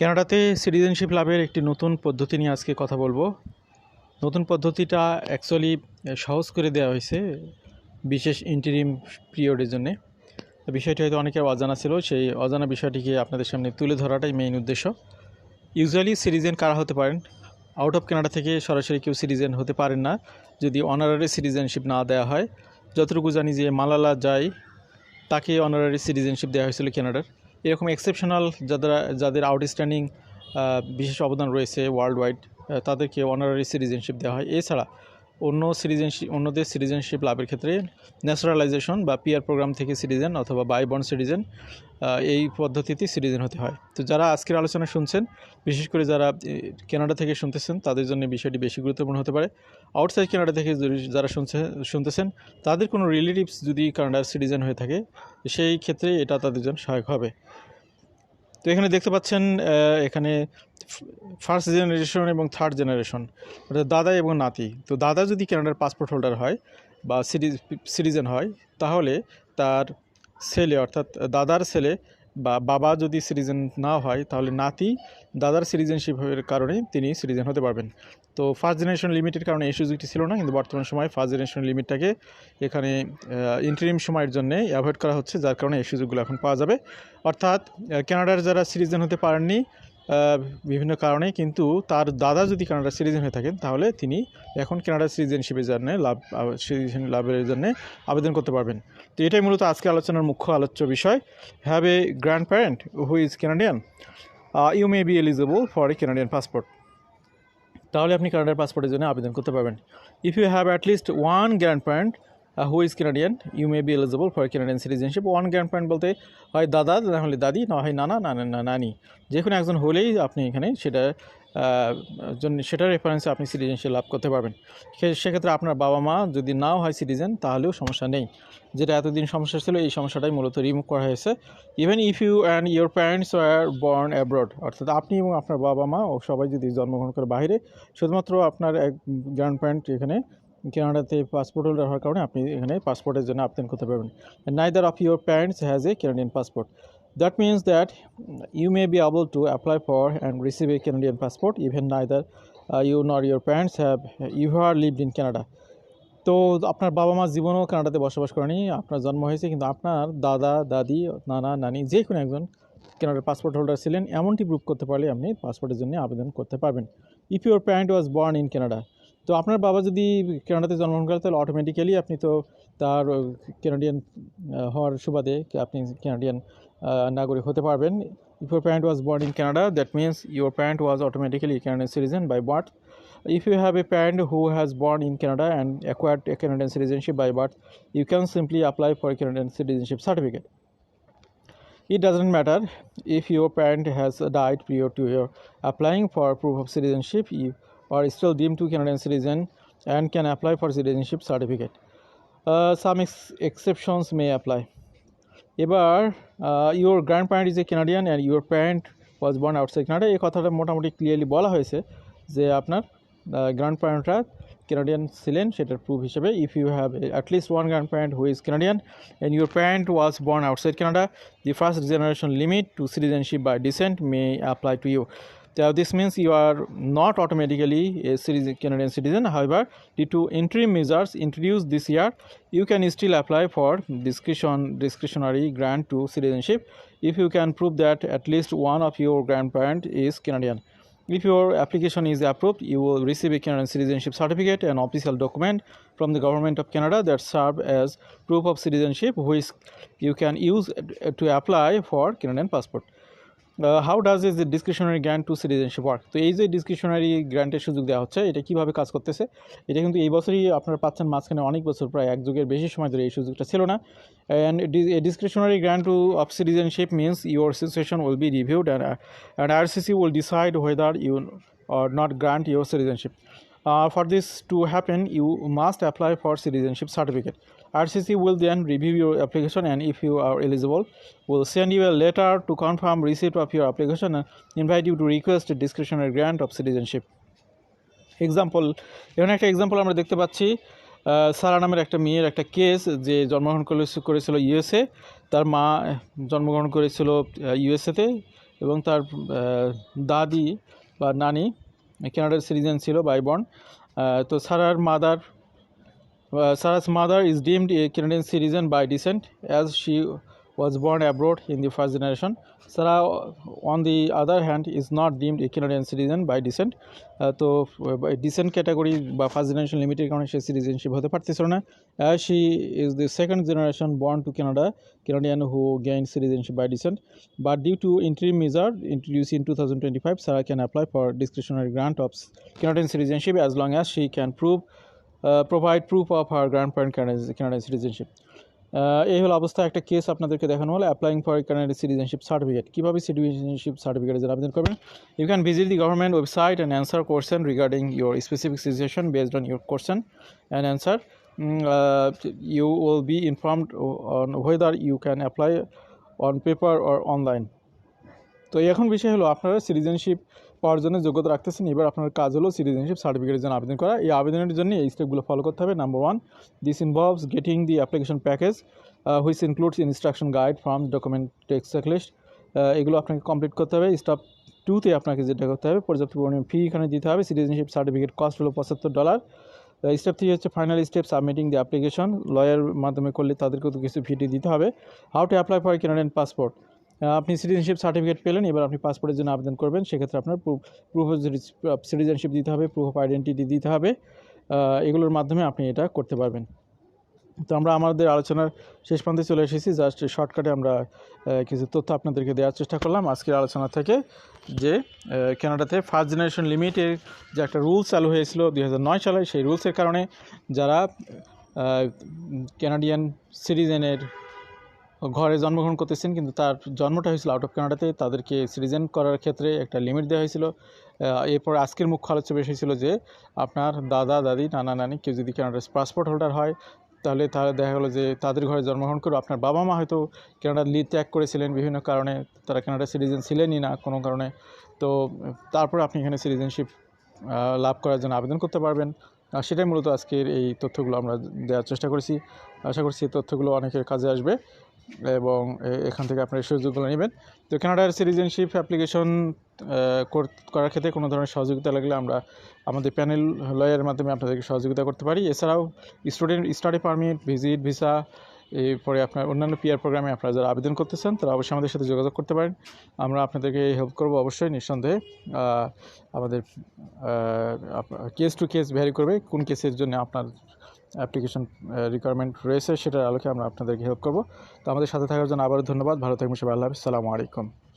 কানাডাতে সিটিজেনশিপ লাভের একটি নতুন পদ্ধতি নিয়ে আজকে কথা বলব। নতুন পদ্ধতিটা অ্যাকচুয়ালি সহজ করে দেওয়া হয়েছে, বিশেষ ইন্টারিম পিরিয়ডের জন্যে। বিষয়টি হয়তো অনেকের অজানা ছিল, সেই অজানা বিষয়টিকে আপনাদের সামনে তুলে ধরাটাই মেইন উদ্দেশ্য। ইউজুয়ালি সিটিজেন কারা হতে পারেন? আউট অফ কানাডা থেকে সরাসরি কেউ সিটিজেন হতে পারেন না। যদি অনারারি সিটিজেনশিপ না দেওয়া হয়, যতটুকু জানি যে মালালা যায় তাকে অনারারি সিটিজেনশিপ দেওয়া হয়েছিল কানাডার এরকম এক্সেপশনাল যাদের যাদের আউটস্ট্যান্ডিং বিশেষ অবদান রয়েছে ওয়ার্ল্ড ওয়াইড তাদেরকে অনারারি সিটিজেনশিপ দেওয়া হয়। এছাড়া অন্য সিটিজেনশিপ অন্যদের সিটিজেনশিপ লাভের ক্ষেত্রে ন্যাচারালাইজেশন বা পিয়ার প্রোগ্রাম থেকে সিটিজেন অথবা বাই বন্ড সিটিজেন এই পদ্ধতিতে সিটিজেন হতে হয়। তো যারা আজকের আলোচনা শুনছেন, বিশেষ করে যারা কেনাডা থেকে শুনতেছেন, তাদের জন্য বিষয়টি বেশি গুরুত্বপূর্ণ হতে পারে। আউটসাইড কানাডা থেকে যারা শুনছে, শুনতেছেন, তাদের কোনো রিলেটিভস যদি কানাডার সিটিজেন হয়ে থাকে, সেই ক্ষেত্রে এটা তাদের জন্য সহায়ক হবে। তো এখানে দেখতে পাচ্ছেন এখানে ফার্স্ট জেনারেশন এবং থার্ড জেনারেশন অর্থাৎ দাদা এবং নাতি। তো দাদা যদি কানাডার পাসপোর্ট হোল্ডার হয় বা সিটিজেন হয় তাহলে তার ছেলে অর্থাৎ দাদার ছেলে বা বাবা যদি সিটিজেন না হয় তাহলে নাতি দাদার সিটিজেনশিপের কারণে তিনি সিটিজেন হতে পারবেন। তো ফার্স্ট জেনারেশন লিমিটের কারণে এই সুযোগটি ছিল না কিন্তু বর্তমান সময়ে ফার্স্ট জেনারেশন লিমিটটাকে এখানে ইন্টারিম সময়ের জন্য অ্যাভয়েড করা হচ্ছে যার কারণে এই সুযোগগুলো এখন পাওয়া যাবে। অর্থাৎ আহ, কানাডার যারা সিটিজেন হতে পারেননি বিভিন্ন কারণে কিন্তু তার দাদা যদি কানাডার সিটিজেন হয়ে থাকেন, তাহলে তিনি এখন কানাডার সিটিজেনশিপের জন্য লাভ সিটিজেন লাভের জন্য আবেদন করতে পারবেন। তো এটাই মূলত আজকে আলোচনার মুখ্য আলোচ্য বিষয়। Have a grandparent who is Canadian you may be eligible for a Canadian passport তাহলে আপনি কানাডার পাসপোর্টের জন্য আবেদন করতে পারবেন। If you have at least one grandparent who is Canadian you may be eligible for Canadian citizenship one grandparent বলতে হয় দাদা, না হলে দাদি, না হয় নানা, না না নানি। যে কোনো একজন হলেই আপনি এখানে সেটা জন্য সেটার রেফারেন্সে আপনি সিটিজেনশিপ লাভ করতে পারবেন। সেক্ষেত্রে আপনার বাবা মা যদি নাও হয় সিটিজেন তাহলেও সমস্যা নেই। যেটা এতদিন সমস্যা ছিল, এই সমস্যাটাই মূলত রিমুভ করা হয়েছে। Even if you and your parents are born abroad অর্থাৎ আপনি এবং আপনার বাবা মা ও সবাই যদি জন্মগ্রহণ করে বাইরে শুধুমাত্র আপনার এক গ্র্যান্ড প্যারেন্ট এখানে কানাডাতে পাসপোর্ট হোল্ডার হওয়ার কারণে আপনি এখানে পাসপোর্টের জন্য আবেদন করতে পারবেন। Neither of your parents has a Canadian passport that means that you may be able to apply for and receive a Canadian passport even neither you nor your parents have you are lived in Canada তো আপনার বাবা মা জীবনও কানাডাতে বসবাস করেনি, আপনার জন্ম হয়েছে, কিন্তু আপনার দাদা, দাদি, নানা, নানি যে কোনো একজন কানাডার পাসপোর্ট হোল্ডার ছিলেন, এমনটি প্রুভ করতে পারলে আপনি পাসপোর্টের জন্য আবেদন করতে পারবেন। If your parent was born in Canada তো আপনার বাবা যদি কেনাডাতে জন্মগ্রহণ করে, তাহলে অটোমেটিক্যালি আপনি তো তার কেনাডিয়ান হওয়ার সুবাদে আপনি কেনাডিয়ান নাগরিক হতে পারবেন। If your parent was born in Canada that means your parent was automatically Canadian citizen by birth if you have a parent who has born in Canada and acquired a Canadian citizenship by birth you can simply apply for Canadian citizenship certificate it doesn't matter if your parent has died prior to your applying for proof of citizenship you are still deemed to Canadian citizen and can apply for citizenship certificate. Uh, some ex- exceptions may apply. এবার your grandparent is a Canadian and your parent was born outside Canada এই কথাটা মোটামুটি clearly বলা হয়েছে যে আপনার grand প্যারেন্টরা Canadian ছিলেন সেটার প্রুফ হিসেবে if you have at least one grandparent who is Canadian and your parent was born outside Canada the first generation limit to citizenship by descent may apply to you So this means you are not automatically a Canadian citizen. However, due to interim measures introduced this year, you can still apply for discretion, discretionary grant to citizenship if you can prove that at least one of your grandparent is Canadian. If your application is approved, you will receive a Canadian citizenship certificate, an official document from the government of Canada that serves as proof of citizenship, which you can use uh, to apply for Canadian passport. How does is discretionary grant to citizenship work তো এই যে discretionary গ্র্যান্টের সুযোগ দেওয়া হচ্ছে এটা কীভাবে কাজ করতেছে এটা কিন্তু এই বছরই আপনারা পাচ্ছেন মাঝখানে অনেক বছর প্রায় এক যুগের বেশি সময় ধরে এই সুযোগটা ছিল না and discretionary grant to of citizenship means your situation will be reviewed and and RCC will decide whether you not grant your citizenship. Uh, for this to happen, you must apply for citizenship certificate. RCC will then review your application and if you are eligible, will send you a letter to confirm receipt of your application and invite you to request a discretionary grant of citizenship. Example এখানে একটা example আমরা দেখতে পাচ্ছি সারা নামের একটা মেয়ের একটা case যে জন্মগ্রহণ করে- করেছিল ইউএসএ তার মা জন্মগ্রহণ করেছিল ইউএসএতে এবং তার দাদি বা নানি কানাডার সিটিজেন ছিল বাই বর্ন তো সারার mother Uh, Sarah's mother is deemed a Canadian citizen by descent as she was born abroad in the first generation. Sarah, on the other hand, is not deemed a Canadian citizen by descent. Uh, তো descent category বা first generation limited কারণে সে citizenship হতে পারতেছিল না as she is the second generation born to Canada Canadian who gained citizenship by descent. But due to interim measure introduced in 2025, Sarah can apply for discretionary grant of Canadian citizenship as long as she can prove uh, provide proof of her grandparent Canadian, Canadian citizenship. Uh, এই হলো অবস্থা। একটা case আপনাদেরকে দেখানো হলো applying for Canadian citizenship certificate কীভাবে citizenship সার্টিফিকেটের আবেদন করবেন? You can visit the government website and answer question regarding your specific situation based on your question and answer you will be informed on whether you can apply on paper or online তো এখন বিষয় হলো আপনারা citizenship জন্য যোগ্যতা রাখতেছেন। এবার আপনার কাজ হলো সিটিজেনশিপ সার্টিফিকেটের জন্য আবেদন করা। এই আবেদনের জন্য এই স্টেপগুলো ফলো করতে হবে। Number one this involves getting the application package which includes instruction guide form document text checklist এগুলো আপনাকে কমপ্লিট করতে হবে। স্টেপ টুতে আপনাকে যেটা করতে হবে, পর্যাপ্ত পরিমাণ ফি এখানে দিতে হবে। সিটিজেনশিপ সার্টিফিকেট কস্ট হলো পঁচাত্তর ডলার স্টেপ থ্রি হচ্ছে final step submitting the application lawyer মাধ্যমে করলে তাদেরকেও তো কিছু ফিটি দিতে হবে। How to apply for Canadian passport আপনি সিটিজেনশিপ সার্টিফিকেট পেলেন, এবার আপনি পাসপোর্টের জন্য আবেদন করবেন। সেক্ষেত্রে আপনার প্রুফ অফ সিটিজেনশিপ দিতে হবে প্রুফ অফ আইডেন্টিটি দিতে হবে। এগুলোর মাধ্যমে আপনি এটা করতে পারবেন। তো আমরা আমাদের আলোচনার শেষ প্রান্তে চলে এসেছি। জাস্ট শর্টকাটে আমরা কিছু তথ্য আপনাদেরকে দেওয়ার চেষ্টা করলাম। আজকের আলোচনা থেকে যে কানাডাতে ফার্স্ট জেনারেশন লিমিটের যে একটা রুলস চালু হয়েছিল দুই হাজার নয় সালে, সেই রুলসের কারণে যারা কানাডিয়ান সিটিজেনের ঘরে জন্মগ্রহণ করতেছেন, কিন্তু তার জন্মটা হয়েছিল আউট অফ কানাডাতে তাদেরকে সিটিজেন করার ক্ষেত্রে একটা লিমিট দেওয়া হয়েছিল। এরপর আজকের মুখ্য আলোচ্য বিষয় ছিল যে, আপনার দাদা, দাদি, নানা, নানি, কেউ যদি কানাডার পাসপোর্ট হোল্ডার হয়, তাহলে তাহলে দেখা গেলো যে তাদের ঘরে জন্মগ্রহণ করে আপনার বাবা মা হয়তো কানাডার লি ত্যাগ করেছিলেন বিভিন্ন কারণে। তারা কানাডার সিটিজেন ছিলেনই না কোনো কারণে। তো তারপরে আপনি এখানে সিটিজেনশিপ লাভ করার জন্য আবেদন করতে পারবেন। সেটাই মূলত আজকের এই তথ্যগুলো আমরা দেওয়ার চেষ্টা করেছি। আশা করছি এই তথ্যগুলো অনেকের কাজে আসবে। এবং এখান থেকে আপনার সুযোগগুলো নেবেন। তো কানাডার সিটিজেনশিপ অ্যাপ্লিকেশন করার ক্ষেত্রে কোনো ধরনের সহযোগিতা লাগলে আমরা আমাদের প্যানেল লয়ের মাধ্যমে আপনাদেরকে সহযোগিতা করতে পারি। এছাড়াও student study permit visit visa এরপরে আপনার অন্যান্য পিআর প্রোগ্রামে আপনারা যারা আবেদন করতেছেন, তারা অবশ্যই আমাদের সাথে যোগাযোগ করতে পারেন। আমরা আপনাদেরকে হেল্প করব অবশ্যই, নিঃসন্দেহে। আমাদের কেস টু কেস ভ্যারি করবে, কোন কেসের জন্য আপনার অ্যাপ্লিকেশন রিকোয়ারমেন্ট রয়েছে সেটার আলোকে আমরা আপনাদেরকে হেল্প করব। তো আমাদের সাথে থাকার জন্য আবারও ধন্যবাদ। ভালো থাকবেন সবাই। আল্লাহ হাফিজ। আলাইকুম।